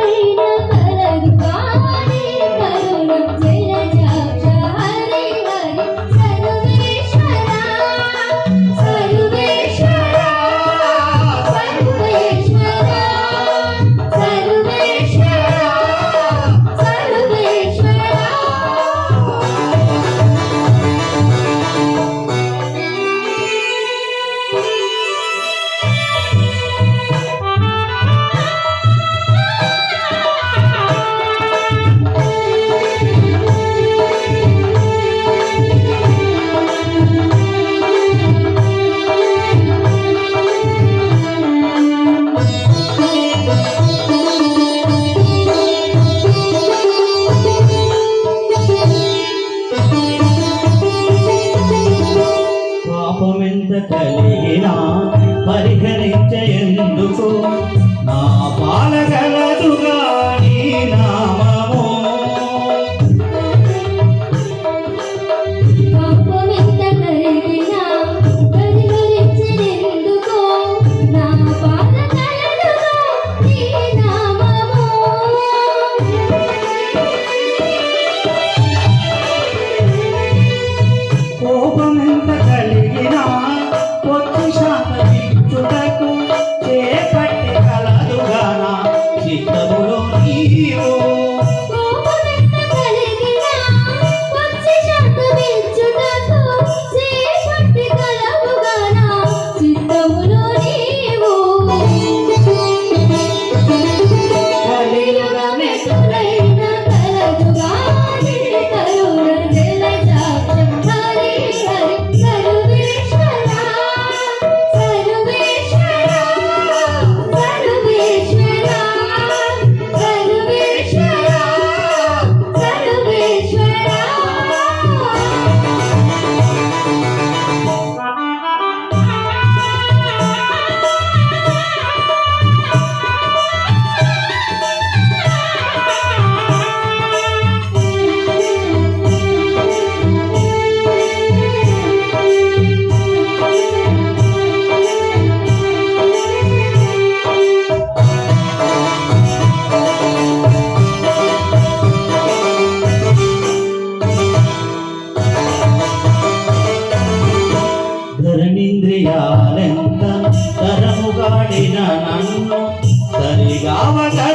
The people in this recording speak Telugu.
ಕೈನ ತಲೆಯ హృదయాలెంత తరముగాడిన నన్ను సరిగావగా